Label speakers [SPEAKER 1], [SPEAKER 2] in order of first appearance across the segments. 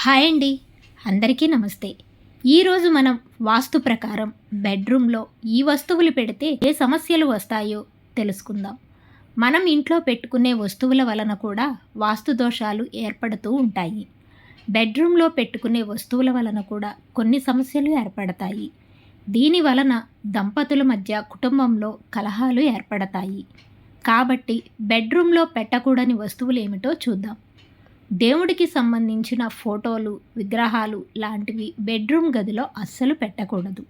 [SPEAKER 1] Hi అండి. అందరికీ నమస్తే. ఈరోజు మనం వాస్తు ప్రకారం బెడ్రూమ్లో ఈ వస్తువులు పెడితే ఏ సమస్యలు వస్తాయో తెలుసుకుందాం. మనం ఇంట్లో పెట్టుకునే వస్తువుల వలన కూడా వాస్తు దోషాలు ఏర్పడుతూ ఉంటాయి. బెడ్రూమ్లో పెట్టుకునే వస్తువుల వలన కూడా కొన్ని సమస్యలు ఏర్పడతాయి. దీని వలన దంపతుల మధ్య కుటుంబంలో కలహాలు ఏర్పడతాయి. కాబట్టి బెడ్రూమ్లో పెట్టకూడని వస్తువులు ఏమిటో చూద్దాం. దేవుడికి సంబంధించిన ఫోటోలు విగ్రహాలు లాంటివి బెడ్రూమ్ గదిలో అస్సలు పెట్టకూడదు.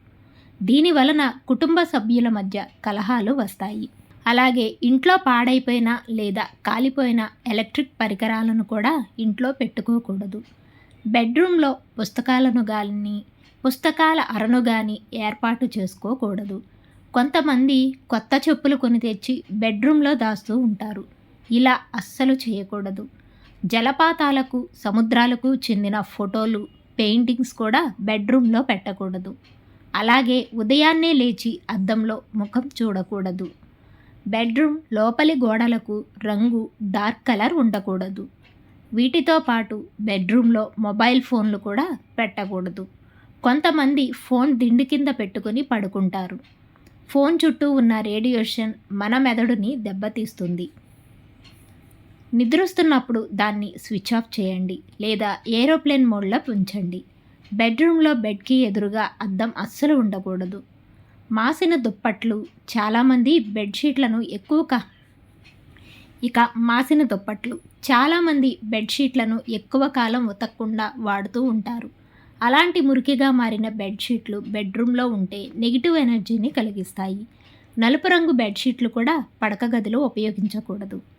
[SPEAKER 1] దీని వలన కుటుంబ సభ్యుల మధ్య కలహాలు వస్తాయి. అలాగే ఇంట్లో పాడైపోయిన లేదా కాలిపోయిన ఎలక్ట్రిక్ పరికరాలను కూడా ఇంట్లో పెట్టుకోకూడదు. బెడ్రూమ్లో పుస్తకాలను కానీ పుస్తకాల అరను కానీ ఏర్పాటు చేసుకోకూడదు. కొంతమంది కొత్త చెప్పులు కొని తెచ్చి బెడ్రూమ్లో దాస్తూ ఉంటారు. ఇలా అస్సలు చేయకూడదు. జలపాతాలకు సముద్రాలకు చెందిన ఫోటోలు పెయింటింగ్స్ కూడా బెడ్రూమ్లో పెట్టకూడదు. అలాగే ఉదయాన్నే లేచి అద్దంలో ముఖం చూడకూడదు. బెడ్రూమ్ లోపలి గోడలకు రంగు డార్క్ కలర్ ఉండకూడదు. వీటితో పాటు బెడ్రూమ్లో మొబైల్ ఫోన్లు కూడా పెట్టకూడదు. కొంతమంది ఫోన్ దిండు కింద పెట్టుకుని పడుకుంటారు. ఫోన్ చుట్టూ ఉన్న రేడియేషన్ మన మెదడుని దెబ్బతీస్తుంది. నిద్రొస్తున్నప్పుడు దాన్ని స్విచ్ ఆఫ్ చేయండి లేదా ఏరోప్లేన్ మోడ్లో ఉంచండి. బెడ్రూమ్లో బెడ్కి ఎదురుగా అద్దం అస్సలు ఉండకూడదు. మాసిన దుప్పట్లు చాలామంది బెడ్షీట్లను ఎక్కువగా ఇక మాసిన దుప్పట్లు చాలామంది బెడ్షీట్లను ఎక్కువ కాలం ఉతకకుండా వాడుతూ ఉంటారు. అలాంటి మురికిగా మారిన బెడ్షీట్లు బెడ్రూమ్లో ఉంటే నెగిటివ్ ఎనర్జీని కలిగిస్తాయి. నలుపు రంగు బెడ్షీట్లు కూడా పడక గదిలో ఉపయోగించకూడదు.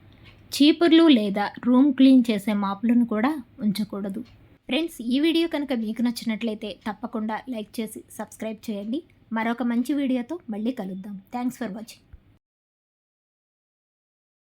[SPEAKER 1] చీపుర్లు లేదా రూమ్ క్లీన్ చేసే మాపులను కూడా ఉంచకూడదు. ఫ్రెండ్స్ ఈ వీడియో కనుక మీకు నచ్చినట్లయితే తప్పకుండా లైక్ చేసి సబ్స్క్రైబ్ చేయండి. మరొక మంచి వీడియోతో మళ్ళీ కలుద్దాం. Thanks for watching.